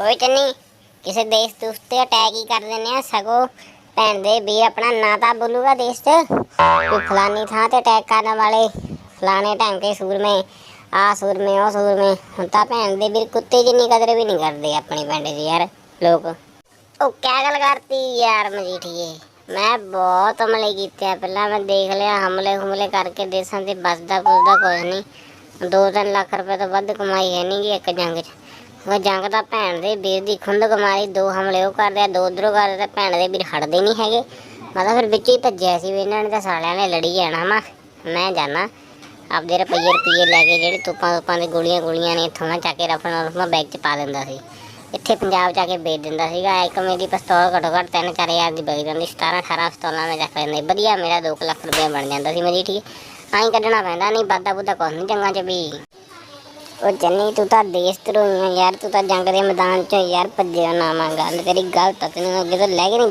ਓਏ ਚੰਨੀ। ਕਿਸੇ ਦੇਸ਼ ਦੇ ਉੱਤੇ ਅਟੈਕ ਹੀ ਕਰ ਦਿੰਦੇ ਆ ਸਗੋਂ ਭੈਣ ਦੇ ਵੀ ਆਪਣਾ ਨਾਂ ਤਾਂ ਬੋਲੂਗਾ ਦੇਸ਼ 'ਚ। ਵੀ ਫਲਾਨੀ ਥਾਂ ਤੇ ਅਟੈਕ ਕਰਨ ਵਾਲੇ ਫਲਾਣੇ ਢੰਗ ਕੇ ਸੂਰਮੇ ਆ ਸੂਰਮੇ, ਉਹ ਸੂਰਮੇ। ਹੁਣ ਤਾਂ ਭੈਣ ਦੇ ਵੀਰ ਕੁੱਤੇ ਜਿੰਨੀ ਕਦਰ ਵੀ ਨਹੀਂ ਕਰਦੇ ਆਪਣੇ ਪਿੰਡ 'ਚ ਯਾਰ ਲੋਕ। ਉਹ ਕਿਆ ਗੱਲ ਕਰਤੀ ਯਾਰ ਮਜੀਠੀਏ। ਮੈਂ ਬਹੁਤ ਹਮਲੇ ਕੀਤੇ ਆ। ਪਹਿਲਾਂ ਮੈਂ ਦੇਖ ਲਿਆ, ਹਮਲੇ ਹਮਲੇ ਕਰਕੇ ਦੇਸ਼ਾਂ ਤੇ ਬਸਦਾ ਬੁਸਦਾ ਕੁਝ ਨਹੀਂ। ਦੋ ਤਿੰਨ ਲੱਖ ਰੁਪਏ ਤੋਂ ਵੱਧ ਕਮਾਈ ਹੈ ਨਹੀਂ ਗੀ ਇੱਕ ਜੰਗ 'ਚ। ਉਹ ਜੰਗ ਤਾਂ ਭੈਣ ਦੇ ਵੀਰ ਦੀ ਖੁੰਦ ਕਮਾਈ ਦੋ ਹਮਲੇ ਉਹ ਕਰਦੇ ਆ, ਦੋ ਉਧਰੋਂ ਕਰਦੇ ਤਾਂ ਭੈਣ ਦੇ ਵੀਰ ਹਟਦੇ ਨਹੀਂ ਹੈਗੇ। ਮੈਂ ਤਾਂ ਫਿਰ ਵਿੱਚ ਹੀ ਭੱਜਿਆ ਸੀ ਵੀ ਇਹਨਾਂ ਨੇ ਤਾਂ ਸਾਲਿਆਂ ਨੇ ਲੜੀ ਜਾਣਾ ਵਾ। ਮੈਂ ਜਾਣਾ ਆਪਦੇ ਰੁਪਈਏ ਰੁਪਈਏ ਲੈ ਕੇ ਜਿਹੜੇ ਤੁਪਾਂ ਤੁਪਾਂ ਦੇ ਗੋਲੀਆਂ ਗੋਲੀਆਂ ਨੇ ਇੱਥੋਂ ਮੈਂ ਚੱਕ ਕੇ ਰਫਣਾ ਰਫਣਾ ਬੈਗ 'ਚ ਪਾ ਦਿੰਦਾ ਸੀ। ਇੱਥੇ ਪੰਜਾਬ ਜਾ ਕੇ ਵੇਚ ਦਿੰਦਾ ਸੀਗਾ। ਇੱਕ ਮੇਰੀ ਪਿਸਤੌਲ ਘੱਟੋ ਘੱਟ ਤਿੰਨ ਚਾਰ ਹਜ਼ਾਰ ਦੀ ਵਿਕ ਜਾਂਦੀ 17 18 ਪਿਸਤੌਲਾਂ ਮੈਂ ਚੱਕ ਲੈਂਦਾ। ਵਧੀਆ, ਮੇਰਾ 2 ਲੱਖ ਰੁਪਏ ਬਣ ਜਾਂਦਾ ਸੀ ਮੇਰੀ, ਠੀਕ ਆਈ ਕੱਢਣਾ ਪੈਂਦਾ, ਨਹੀਂ ਵਾਧਾ ਬੁੱਧਾ ਕੁਛ ਨਹੀਂ ਚੰਗਾ ਚ ਵੀ। ਉਹ ਜੰਨੀ ਤੂੰ ਤਾਂ ਦੇਸ਼ ਧਰੋਈ ਆ ਯਾਰ ਤੂੰ ਤਾਂ ਜੰਗ ਦੇ ਮੈਦਾਨ 'ਚ ਯਾਰ ਭੱਜਿਆ ਨਾ ਮੈਂ ਗੱਲ ਤੇਰੀ ਗਲਤ ਆ, ਤੈਨੂੰ ਅੱਗੇ ਤੋਂ ਲੈ ਕੇ ਨਹੀਂ ਜਾ